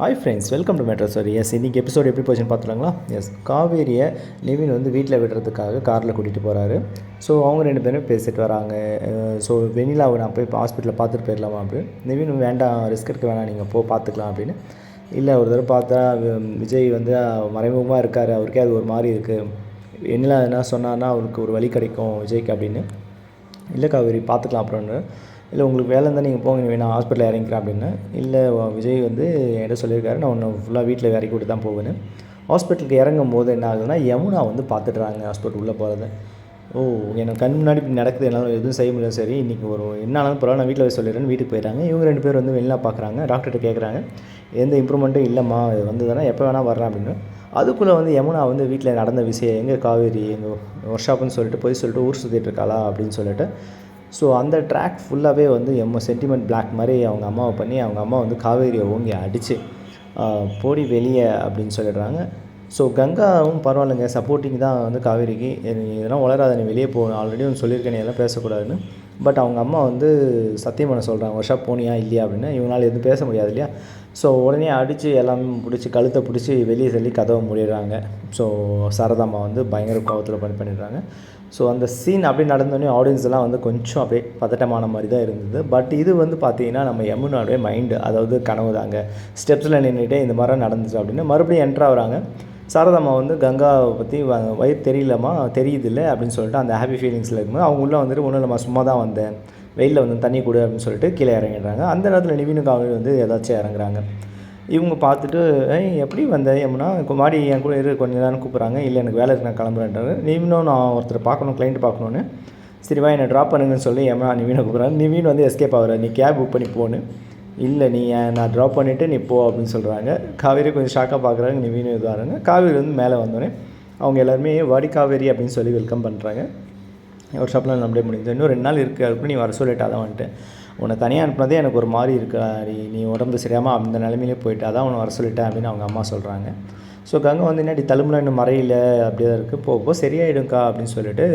Hi friends welcome to metro sir yes இன்றைக்கி episode எப்படி போச்சுன்னு பார்த்துலாங்களா எஸ் காவேரியை நிவின் வந்து வீட்டில் விடுறதுக்காக காரில் கூட்டிகிட்டு போகிறாரு ஸோ அவங்க ரெண்டு பேரும் பேசிட்டு வராங்க. ஸோ வெண்ணிலாவை நான் போய் ஹாஸ்பிட்டலில் பார்த்துட்டு போயிடலாமா அப்படின்னு. நிவின் வேண்டாம் ரிஸ்க் எடுக்க வேணாம் நீங்கள் போ பார்த்துக்கலாம் அப்படின்னு. இல்லை ஒரு தடவை பார்த்தா விஜய் வந்து மறைமுகமாக இருக்கார் அவருக்கே அது ஒரு மாதிரி இருக்குது வெனிலா என்ன சொன்னான்னா அவருக்கு ஒரு வழி கிடைக்கும் விஜய்க்கு அப்படின்னு. இல்லை காவேரி பார்த்துக்கலாம் அப்புறம்னு. இல்லை உங்களுக்கு வேலை இருந்தால் நீங்கள் போங்க வேணாம் ஹாஸ்பிட்டலில் இறங்கிக்கிறேன் அப்படின்னு. இல்லை விஜய் வந்து என்கிட்ட சொல்லியிருக்காரு நான் ஒன்று ஃபுல்லாக வீட்டில் இறக்கி விட்டு தான் போவேன்னு. ஹாஸ்பிட்டலுக்கு இறங்கும் போது என்ன ஆகுதுன்னா யமுனா வந்து பார்த்துட்றாங்க ஹாஸ்பிட்டல் உள்ளே போகிறத ஓ எனக்கு கண் முன்னாடி இப்படி நடக்குது என்னால் எதுவும் செய்ய முடியல. சரி இன்றைக்கி ஒரு என்ன ஆனாலும் பரவாயில்ல நான் வீட்டில் போய் சொல்லிடுறேன்னு வீட்டுக்கு போயிடறாங்க. இவங்க ரெண்டு பேர் வந்து வெளில பார்க்குறாங்க டாக்டர்கிட்ட கேட்குறாங்க எந்த இம்ப்ரூவ்மெண்ட்டும் இல்லைம்மா இது வந்ததுன்னா எப்போ வேணால் வரலாம் அப்படின்னு. அதுக்குள்ளே வந்து யமுனா வந்து வீட்டில் நடந்த விஷயம் எங்கே காவேரி எங்கள் ஒர்க் ஷாப்புன்னு சொல்லிட்டு போய் சொல்லிட்டு ஊர் சுற்றிட்டு இருக்காளா அப்படின்னு சொல்லிட்டு. ஸோ அந்த ட்ராக் ஃபுல்லாகவே வந்து எம்ம சென்டிமெண்ட் பிளாக் மாதிரி அவங்க அம்மாவை பண்ணி அவங்க அம்மா வந்து காவேரியை ஓங்கி அடித்து போடி வெளியே அப்படின்னு சொல்லிடுறாங்க. ஸோ கங்காவும் பரவாயில்லைங்க சப்போர்ட்டிங் தான் வந்து காவேரிக்கு. இதெல்லாம் வளராத நீ வெளியே போ ஆல்ரெடி ஒன்று சொல்லியிருக்கேன் நீ எல்லாம் பேசக்கூடாதுன்னு. பட் அவங்க அம்மா வந்து சத்தியம் பண்ண சொல்கிறாங்க ஒர்ஷா போனியா? இல்லையா? அப்படின்னு. இவங்களால எதுவும் பேச முடியாது இல்லையா? ஸோ உடனே அடித்து எல்லாமே பிடிச்சி கழுத்தை பிடிச்சி வெளியே தள்ளி கதவை மூடிடுறாங்க. ஸோ சரதாம்மா வந்து பயங்கர கோபத்தில் பண்ணி பண்ணிடுறாங்க. ஸோ அந்த சீன் அப்படியே நடந்தோடனே ஆடியன்ஸ் எல்லாம் வந்து கொஞ்சம் அப்படியே பதட்டமான மாதிரி தான் இருந்தது. பட் இது வந்து பார்த்தீங்கன்னா நம்ம யமுனாவுடைய மைண்டு அதாவது கனவு தாங்க ஸ்டெப்ஸில் நின்றுட்டே இந்த மாதிரி நடந்துச்சு அப்படின்னு மறுபடியும் என்ட்ராகிறாங்க சாரதாம்மா வந்து கங்காவை பற்றி வயிறு தெரியலம்மா தெரியுதில்ல அப்படின்னு சொல்லிட்டு அந்த ஹாப்பி ஃபீலிங்ஸில் இருக்கும்போது அவங்க உள்ளே வந்துட்டு ஒன்றும் இல்லைம்மா சும்மா தான் வந்தேன். வெயிலில் வந்து தண்ணி கொடு அப்படின்னு சொல்லிட்டு கீழே இறங்கிடுறாங்க. அந்த நேரத்தில் நிவினு காவலி வந்து ஏதாச்சும் இறங்குறாங்க. இவங்க பார்த்துட்டு ஏய் எப்படி வந்த? யமுனா மாடி என் கூட இரு கொஞ்ச நேரம் கூப்பிட்றாங்க. இல்லை எனக்கு வேலை இருக்கு நான் கிளம்புறேன்றாரு நிவினும் நான் ஒருத்தர் பார்க்கணும் கிளைண்ட் பார்க்கணுன்னு சரிவா என்னை ட்ராப் பண்ணுங்கன்னு சொல்லி யமுனா நிவீனை கூப்பிட்றாங்க. நிவீன் வந்து எஸ்கேப் ஆகிறார். நீ கேப் புக் பண்ணி போன்னு. இல்லை நீ ஏன் நான் ட்ராப் பண்ணிவிட்டு நீ போ அப்படின்னு சொல்கிறாங்க காவேரி கொஞ்சம் ஷாக்காக பார்க்குறாங்க நிவீனும் இதாகிறாங்க காவேரி வந்து மேலே வந்தோடனே அவங்க எல்லாருமே வாடி காவேரி அப்படின்னு சொல்லி வெல்கம் பண்ணுறாங்க ஒரு ஷாப்பில் நம்மளே முடிஞ்சு இன்னும் ரெண்டு நாள் இருக்குது அதுக்கு நீ வர சொல்லிட்டு அதான் வந்துட்டு. உன்னை தனியாக அனுப்பினதே எனக்கு ஒரு மாதிரி இருக்காரி நீ உடம்பு சரியாமல் அந்த நிலமையிலே போயிட்டு அதான் உன்னை வர சொல்லிட்டேன் அப்படின்னு அவங்க அம்மா சொல்கிறாங்க ஸோ கங்கை வந்து என்னடி தழும்புல இன்னும் மறையில? அப்படியே தான் இருக்குது போக போ சரியாயிடும்க்கா அப்படின்னு சொல்லிட்டு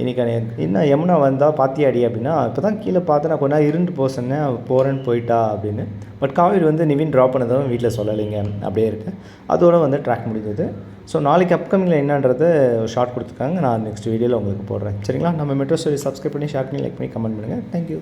இன்னைக்கு எனக்கு என்ன யமுனா வந்தால் பாத்தியாடி அப்படின்னா இப்போ தான் கீழே பார்த்து நான் கொஞ்ச நேரம் இருந்து போக சொன்னேன் போகிறேன்னு போயிட்டா அப்படின்னு. பட் காவேரி வந்து நிவின் ட்ராப் பண்ணதும் வீட்டில் சொல்லலைங்க அப்படியே இருக்கேன் அதோட வந்து ட்ராக் முடிஞ்சது. ஸோ நாளைக்கு அப்கமிங்கில் என்னன்றது ஷார்ட் கொடுத்துருக்காங்க. நான் நெக்ஸ்ட் வீடியோவில் உங்களுக்கு போடுறேன். சரிங்களா? நம்ம மெட்ரோ ஸ்டோரி சப்ஸ்கிரைப் பண்ணி ஷேர் பண்ணி லைக் பண்ணி கமெண்ட் பண்ணுங்கள் தேங்க்யூ